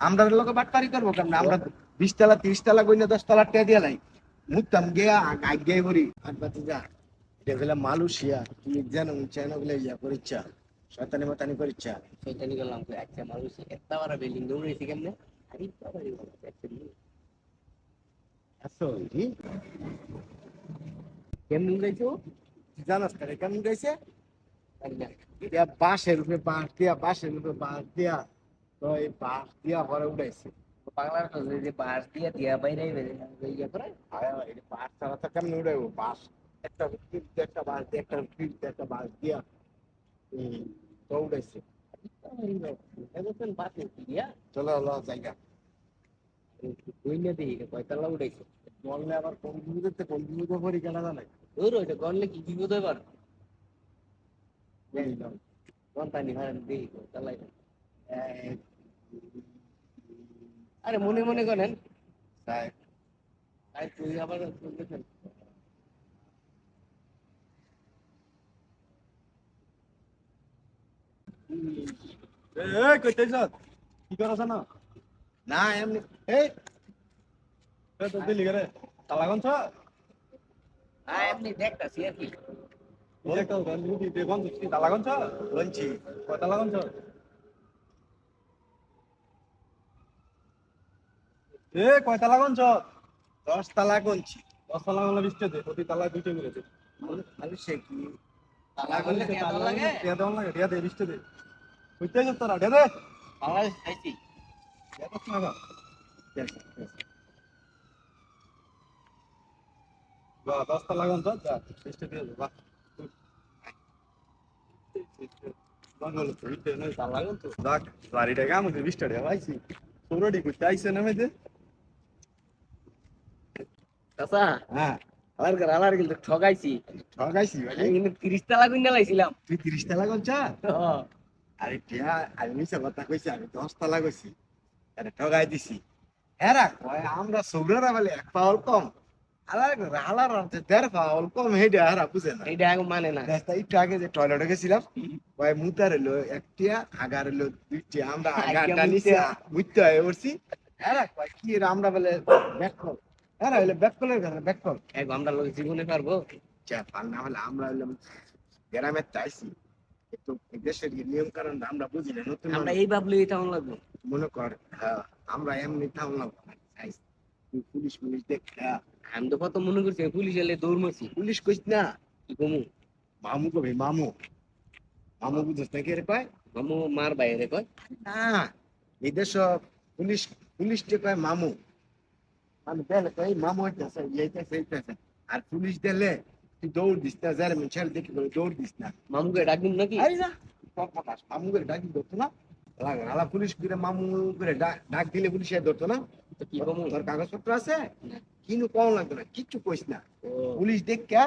আমরা লোক বাটপারি করব কেমন? আমরা বিশ তালা তিরিশ তালা কইনা দশ তালা টিয়া দিয়া লাই। মুতাম গিয়া আগে করি আর বাতি যা। এটা গেলে মালুসিয়া তুমি জানো চাইনা গুলো ইয়া করিচ্ছা। শয়তানি মাতানি করিচ্ছা। শয়তানি কই আচ্ছা মানুষ এত বড় বিল্ডিং দৌড়েছি কেমনে? আরে বাবা, actually আসো জি কেমনে উড়াইছো জানাস কেমন। দিয়া বাঁশের উপরে বাঁশ দিয়া বাঁশের উপরে বাঁশ দিয়া। তো এই বাঁশ দিয়া ঘরে উঠাইছে। বাংলার তো যে বাস দিয়া দিয়া বাইরে ইয়া করে বাঁশ ছাড়া তো কেমন উঠাইবো? বাঁশ একটা দিয়ে একটা বাঁশ দিয়ে, একটা দিয়ে একটা বাঁশ দিয়া তো উঠাইছে। চলো হলো জায়গা। কই না দিই কয়তলা আবার কোন আরে মনে মনে করেন। তাই। তুই আবার শুনতেছেন কি করছ না? না এমনি এই তো দিলি করে তালা গঞ্চ আর এমনি দেখতাছি আর কি। ওই একটা গঞ্জ দি দে গঞ্জ কি তালা গঞ্চ লঞ্চি কয় তালা গঞ্চ এ কয় তালা গঞ্চ দশ তালা গঞ্চি দশ তালা বিশটা দে প্রতি তালা দুইটা করে দে মানুষে কি তালা করলে কি এত লাগে টিয়া দেওয়া লাগে টিয়া দে বিশটা দে কইতে যাস তোরা দে বাংলাদেশ খাইছি বাহ দশ তালা গঞ্চ যা দিয়ে বাহ বাড়িটা কেমন বিশটা টাকা পাইছি করতে আইসে নামে দে চাচা হ্যাঁ। আমার ঘর আলার কিন্তু ঠগাইছি। ঠগাইছি ভাই কিন্তু তিরিশ তালা কিনে লাইছিলাম তুই তিরিশ তালা গঞ্চা আরে টিয়া আমি মিশা কথা কইছি আমি দশ তালা কইছি আরে ঠগাই দিছি। হেরা কয় আমরা সৌরারা বলে এক পাওয়াল কম। মানে টয়লেটে গেছিলাম মুতার এলো একটিয়া আগার এলো দুইটিয়া আমরা বুঝতে হয় আমরা বলে হইলে কথা ব্যাককল এক আমরা লোক জীবনে পারব। যা পার না হলে আমরা হইলাম চাইছি। দেশের নিয়ম কারণ আমরা বুঝি না নতুন আমরা এই ভাবলে এটা আমার মনে কর হ্যাঁ, আমরা এমনি পুলিশ পুলিশ দেখ হ্যাঁ, আমি তো কত মনে করছি পুলিশ এলে দৌড় মারছি। পুলিশ কইস না। কি কমু? মামু কবে? মামু। মামু বুঝছ না কে রে কয়? মামু মার বাইরে কয়। না এই দেশ পুলিশ পুলিশ কয় মামু। আমি দিলে কই মামু হইতেছে এইতেছে এইতেছে আর পুলিশ দিলে তুই দৌড় দিস না যারা আমি ছেড়ে দেখি দৌড় দিস না। মামুকে ডাকদিন নাকি? আরে না সব প্রকাশ মামু করে ডাকি ধরতো না? লাগে আলা পুলিশ করে মামু করে ডা- ডাক দিলে পুলিশ ধরতো না? তো কি কমু তোর কাগজপত্র আছে? কিন্তু কম লাগতো না কিচ্ছু কইস না। পুলিশ দেখা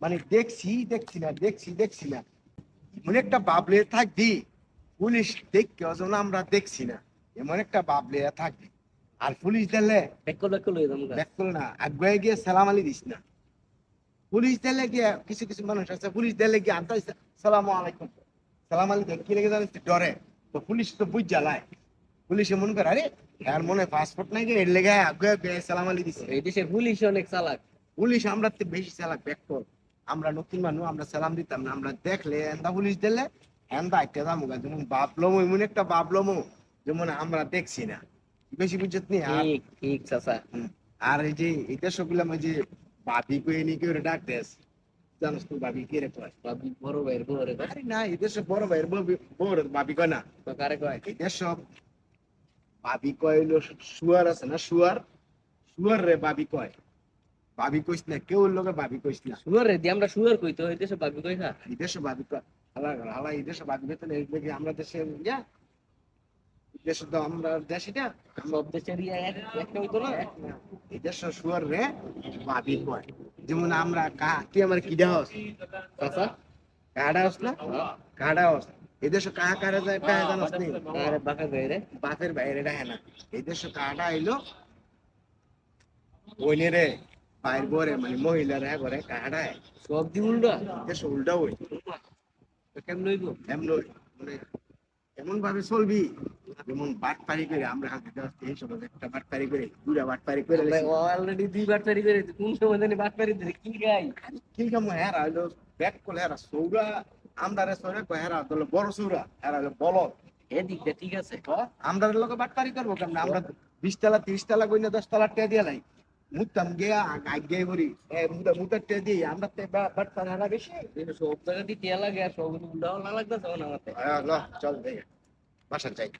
মানে দেখছি দেখছি না দেখছি দেখছি না। এমন একটা বাবলে থাকবি পুলিশ দেখকে অজন আমরা দেখছি না। এমন একটা বাবলে থাকবি। আর পুলিশ দিলে না। আগুয়ে গিয়ে সালাম আলি দিস না। পুলিশ দিলে গিয়ে কিছু কিছু মানুষ আছে পুলিশ দিলে গিয়ে আনতে সালাম আলাইকুম। সালাম আলি দেখ কি লেগে জানিস ডরে। তো পুলিশ তো বুঝ জ্বালায়। পুলিশে মনে করে আরে আর মনে পাসপোর্ট নাই এর লেগে আগুয়ে গিয়ে সালাম আলি দিছে। এই দেশের পুলিশ অনেক চালাক। পুলিশ আমরা তো বেশি চালাক ব্যাক কর। আমরা নতুন মানুষ আমরা সালাম দিতাম না। আমরা দেখলে এন্দা পুলিশ দিলে এন্দা একটা দাম যেমন বাপলমো এমন একটা বাপলমো যেমন আমরা দেখছি না। বেশি বুঝত নি আর ঠিক ঠিক চাচা। আর এই যে এটা সবগুলা ওই যে বাপি কই নি কেউ ডাক দেস জানিস তুই বাপি কে রে কয়? বাবু বড় ভাইয়ের বউরে কয়। আরে না এদের সব বড় ভাইয়ের বউর বাপি কয় না? তো কারে কয়? এদের সব বাপি কয় হইল শুয়ার আছে না শুয়ার? শুয়ার রে বাপি কয়। বাপি কইস না কেউ লোকে বাপি কইস না। শুয়ার রে দিয়ে আমরা শুয়ার কই তো এই দেশে বাবু কই খা এই দেশে বাপি কয় হালা হালা দেশে বাপি বেতন এই দেখি আমরা দেশে এই দেশে তো আমরা দেশ এটা সব দেশের একটা হইতো না এই শুয়ার রে বাপি কয় যেমন আমরা কা তুই আমার কিডা হস? চাচা কাডা হস না? কাডা হস? এই দেশে কাহা কারা যায় কাহা জানাস নি? আরে বাঁকা গায়ে বাপের বাইরে ডাহে না। এই দেশে কাডা আইলো ওইনে রে বাইর বরে মানে মহিলারা করে কাডায় সব দি উল্টা। দেশে উল্টা ওই তো কেমন হইব? মানে এমন ভাবে চলবি। যেমন বাট পারি করে আমরা হাতে এই সময় একটা বাট পারি করে দুটা বাট পারি করে অলরেডি দুই বাটপারি করে কোন সময় জানি বাটপারি ধরে কি গাই? কি কাম হেরা হইল ব্যাক করলে হেরা সৌরা আমদারে সৌরা কয় হেরা হলো বড় সৌরা হেরা হলো বলদ। এদিকটা ঠিক আছে। আমরা লোক বাট পারি করব কেমন? আমরা বিশ তলা তিরিশ তলা কইনা দশ তলা টে দিয়ে লাই। মুতাম গিয়া আগে করি। এ মুতা মুতা টে দিয়ে আমরা তে বাট পারি হেরা বেশি। সব জায়গা দিয়ে তেল লাগে সব উল্টাও না লাগতেছে আমার চল দেখে বাসা যাই।